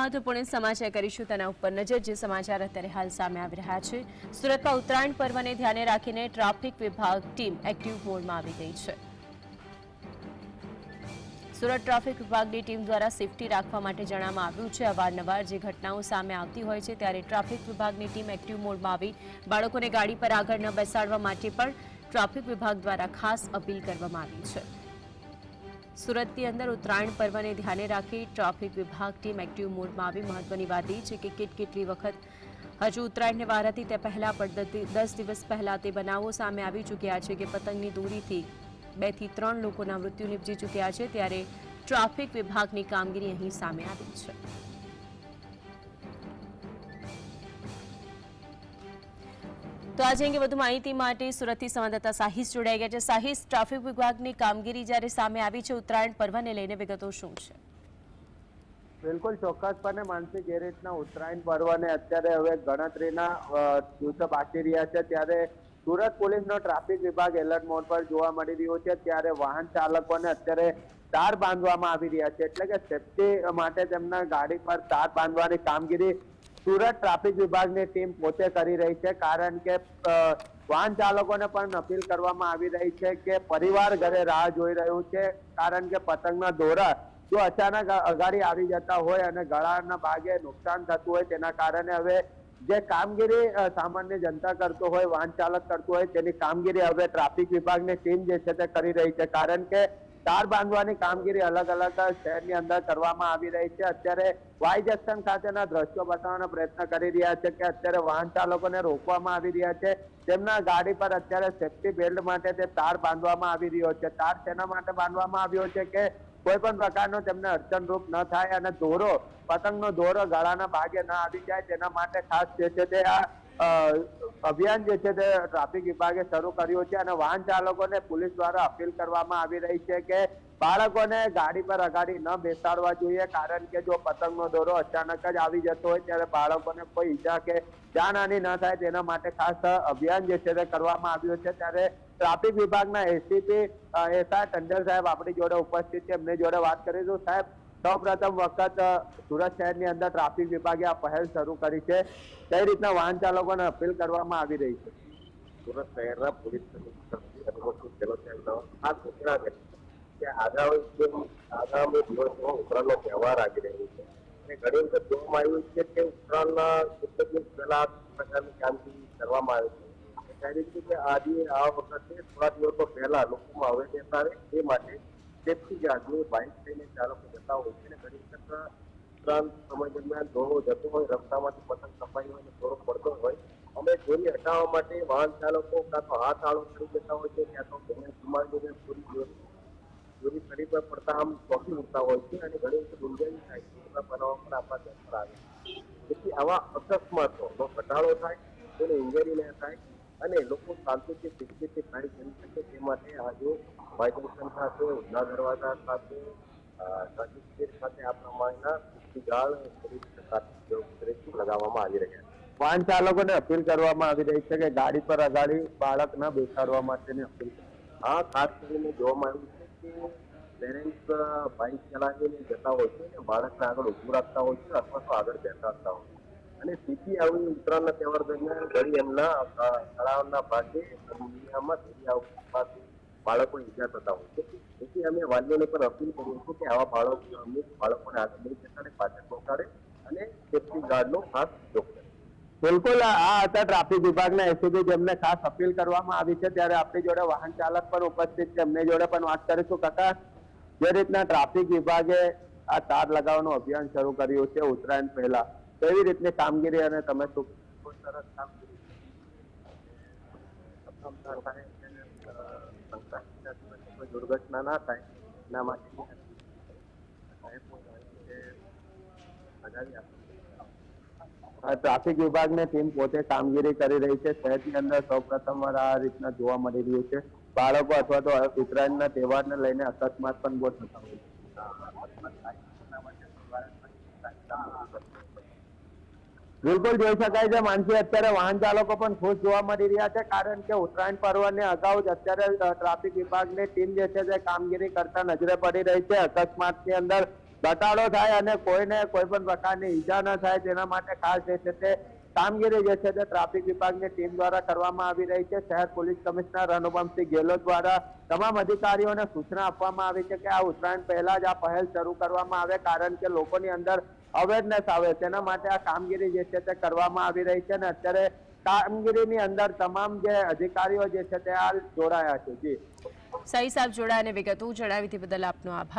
મહત્વપૂર્ણ સમાચાર કરીશું તેના ઉપર નજર જે સમાચાર અત્યારે હાલ સામે આવી રહ્યા છે. સુરતમાં ઉત્તરાયણ પર્વને ધ્યાને રાખીને ટ્રાફિક વિભાગ ટીમ એક્ટિવ મોડમાં આવી ગઈ છે. સુરત ટ્રાફિક વિભાગની ટીમ દ્વારા સેફટી રાખવા માટે જણાવવામાં આવ્યું છે. અવારનવાર જે ઘટનાઓ સામે આવતી હોય છે ત્યારે ટ્રાફિક વિભાગની ટીમ એક્ટિવ મોડમાં આવી બાળકોને ગાડી પર આગળ ન બેસાડવા માટે પણ ટ્રાફિક વિભાગ દ્વારા ખાસ અપીલ કરવામાં આવી છે. સુરતની અંદર ઉત્તરાયણ પર્વને ધ્યાને રાખી ટ્રાફિક વિભાગ ટીમ એક્ટિવ મોડમાં આવી. મહત્વની વાત એ છે કે કેટ કેટલી વખત હજુ ઉત્તરાયણને વાર હતી તે પહેલા પણ દસ દિવસ પહેલાં તે બનાવો સામે આવી ચૂક્યા છે કે પતંગની દોરીથી બેથી ત્રણ લોકોના મૃત્યુ નીપજી ચૂક્યા છે ત્યારે ટ્રાફિક વિભાગની કામગીરી અહીં સામે આવી છે. તો આજે અંગે વધુ માહિતી માટે સુરતથી સંવાદદાતા સાહિસ જોડાઈ ગયા છે. સાહિસ, ટ્રાફિક વિભાગની કામગીરી જ્યારે સામે આવી છે, ઉત્તરાયણ પર્વને લઈને વિગતો શું છે? બિલકુલ ચોક્કસપણે માનસિક એ રીતના ઉત્તરાયણ પર્વને અત્યારે હવે ગણતરીના દિવસો બાકી રહ્યા છે. ત્યારે સુરત પોલીસનો ટ્રાફિક વિભાગ એલર્ટ મોડ પર જોવા મળી રહ્યો છે. ત્યારે વાહન ચાલકોને અત્યારે તાર બાંધવામાં આવી રહ્યા છે. એટલે કે સેફટી માટે તેમના ગાડી પર તાર બાંધવાની કામગીરી સુરત ટ્રાફિક વિભાગની ટીમ પોતે કરી રહી છે, કારણ કે વાહન ચાલકોને પણ અપીલ કરવામાં આવી રહી છે કે પરિવાર ઘરે રાહ જોઈ રહ્યું છે, કારણ કે પતંગના દોરા જો અચાનક અગાડી આવી જતા હોય અને ગળાના ભાગે નુકસાન થતું હોય તેના કારણે હવે જે કામગીરી સામાન્ય જનતા કરતો હોય, વાહન ચાલક કરતો હોય, તેની કામગીરી હવે ટ્રાફિક વિભાગની ટીમ જે છે તે કરી રહી છે, કારણ કે તાર બાંધવાની કામગીરી અલગ અલગ શહેરની અંદર કરવામાં આવી રહી છે. અત્યારે વાય જંકશન ખાતેના દ્રશ્યો બતાવવાનો પ્રયત્ન કરી રહ્યા છે કે અત્યારે વાહન ચાલકોને રોકવામાં આવી રહ્યા છે. તેમના ગાડી પર અત્યારે સેફ્ટી બેલ્ટ માટે તે તાર બાંધવામાં આવી રહ્યો છે. તાર તેના માટે બાંધવામાં આવ્યો છે કે કોઈ પણ પ્રકારનો તેમને અડચણરૂપ ન થાય અને દોરો પતંગનો દોરો ગળાના ભાગે ન આવી જાય તેના માટે ખાસ જે છે તે આ અભિયાન જે છે તે ટ્રાફિક વિભાગે શરૂ કર્યું છે અને વાહન ચાલકોને પોલીસ દ્વારા અપીલ કરવામાં આવી રહી છે કે બાળકોને ગાડી પર અગાડી ન બેસાડવા જોઈએ, કારણ કે જો પતંગનો દોરો અચાનક જ આવી જતો હોય ત્યારે બાળકોને કોઈ ઈજા કે જાનહાની ન થાય તેના માટે ખાસ અભિયાન જે છે તે કરવામાં આવ્યું છે. ત્યારે ટ્રાફિક વિભાગના એસીપી એસઆર ટંડેલ સાહેબ આપણી જોડે ઉપસ્થિત છે. એમની જોડે વાત કરીશું. સાહેબ સૌ પ્રથમ વખત સુરત શહેરની અંદર ટ્રાફિક વિભાગે આ પહેલ શરૂ કરી છે. કઈ રીતના વાહન ચાલકોને અપીલ કરવામાં આવી રહી છે? સુરત શહેરના પોલીસ છે આ સૂચના છે કે આગામી આગામી દિવસમાં ઉત્તરાયણનો તહેવાર આવી રહ્યો છે. અને ઘણી જોવામાં આવ્યું છે કે ઉત્તરાયણના કેટલાક દિવસ પહેલા પ્રકારની કામગીરી કરવામાં આવે છે. કઈ રીતે કે આજે આ વખતે થોડા દિવસો પહેલા લોકોમાં અવેરનેસ આવે એ માટે સેફટી ગાર્ડ જે બાઇક લઈને ચાલકો જતા હોય છે અને ઘણી વખત ઉપરાંત સમય દરમિયાન દોરો જતો હોય, રસ્તામાંથી પતંગ કપાઈ હોય અને દોરો પડતો હોય. અમે ચોરી હટાવવા માટે વાહન ચાલકો કાં તો હાથ આળો કરી જતા હોય છે ક્યાં તો દઈને ચોરી ચોરી ચોરી પર પડતા આમ ચોકી મૂકતા હોય છે અને ઘણી વખત ગુંજાઈ થાય છે, એવા બનાવો પણ આપણા દેશ પર આવે તેથી આવા અકસ્માતોનો ઘટાડો થાય તેને ઇન્જરી ન થાય અને લોકો શાંતિથી શિક્ષિત થાય કરી શકે, તે માટે આજે વાઇબ્રેશન સાથે ઉધના દરવાજા સાથે સર્ટિફિકેટ સાથે આ પ્રમાણના લગાવવામાં આવી રહ્યા છે. વાહન ચાલકોને અપીલ કરવામાં આવી રહી છે કે ગાડી પર અગાડી બાળક ન બેસાડવા માટેની અપીલ. આ ખાસ કરીને જોવામાં આવ્યું છે કે પેરેન્ટ્સ બાઇક ચલાવીને જતા હોય છે અને બાળકને આગળ ઊભું રાખતા હોય છે અથવા તો આગળ બેસાડતા હોય છે. અને સીધી આવી ઉત્તરાયણના તહેવાર દરમિયાન ઘડી એમના તળાવના ભાગે દરિયામાં દરિયા પાસે બાળકો ઈજા થતા હોય છે. તેથી અમે વાલીઓને પણ અપીલ કરીએ છીએ કે આવા બાળકો અમુક બાળકોને આગળ નહીં જતા પાછળ પહોંચાડે અને સેફ્ટી ગાર્ડનો ખાસ ઉપયોગ કરે બિલકુલ આ હતા ટ્રાફિક વિભાગના એસીપી જેમને ખાસ અપીલ કરવામાં આવી છે. ત્યારે આપણી જોડે વાહન ચાલક પણ ઉપસ્થિત છે. એમની જોડે પણ વાત કરીશું. કાકા જે રીતના ટ્રાફિક વિભાગે આ તાર લગાવવાનું અભિયાન શરૂ કર્યું છે ઉત્તરાયણ પહેલા કેવી રીતની કામગીરી અને તમે શું સરસ કામ કર્યું પ્રથમ તો થાય છે, અ, સંક્રાંતિના દિવસે કોઈ દુર્ઘટના ના થાય એના માટે ટ્રાફિક વિભાગની ટીમ પોતે કામગીરી કરી રહી છે. શહેરની અંદર સૌ પ્રથમવાર આ રીતના જોવા મળી રહ્યું છે. બાળકો અથવા તો ઉત્તરાયણના તહેવારને લઈને અકસ્માત પણ બહુ થતા હોય છે. બિલકુલ જોઈ શકાય છે. માનસી અત્યારે વાહન ચાલકો પણ ખુશ જોવા મળી રહ્યા છે. કારણ કે ઉત્તરાયણ પર્વને અગાઉ જ અત્યારે ટ્રાફિક વિભાગની ટીમ જે છે તે કામગીરી કરતા નજરે પડી રહી છે. અકસ્માતની અંદર ઘટાડો થાય અને કોઈને કોઈ પણ પ્રકારની ઈજા ન થાય તેના માટે ખાસ જે છે તે કામગીરી જે છે તે ટ્રાફિક વિભાગની ટીમ દ્વારા કરવામાં આવી રહી છે. શહેર પોલીસ કમિશનર અનુપમસિંહ ગેહલોત દ્વારા તમામ અધિકારીઓને સૂચના આપવામાં આવી છે કે આ ઉત્તરાયણ પહેલા જ આ પહેલ શરૂ કરવામાં આવે. કારણ કે લોકોની અંદર અવેરનેસ આવે. તેના માટે આ કામગીરી જે છે તે કરવામાં આવી રહી છે અને અત્યારે કામગીરીની અંદર તમામ જે અધિકારીઓ જે છે તે આ જોડાયા છે. જી. સહી સાહેબ જોડાયા અને વિગતો જણાવી બદલ આપનો આભાર.